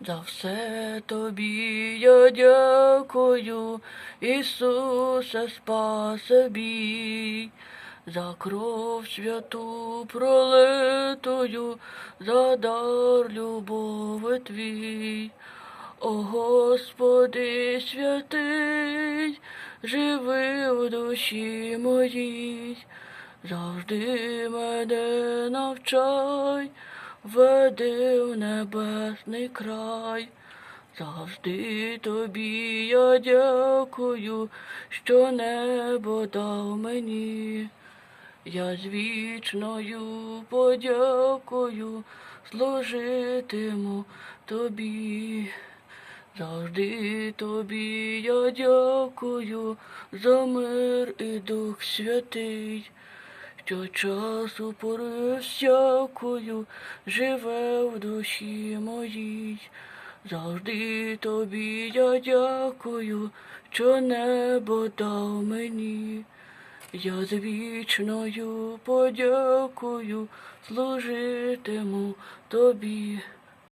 За все тобі я дякую, Ісусе, спасибі, за кров святу пролитою, за дар любови твій. О Господи святий, живи в душі моїй, завжди мене навчай, веди в небесний край. Завжди тобі я дякую, що небо дав мені. Я з вічною подякою служитиму тобі. Завжди тобі я дякую за мир і Дух Святий, що часу пори всякою живе в душі моїй. Завжди тобі я дякую, що небо дав мені. Я з вічною подякою служитиму тобі.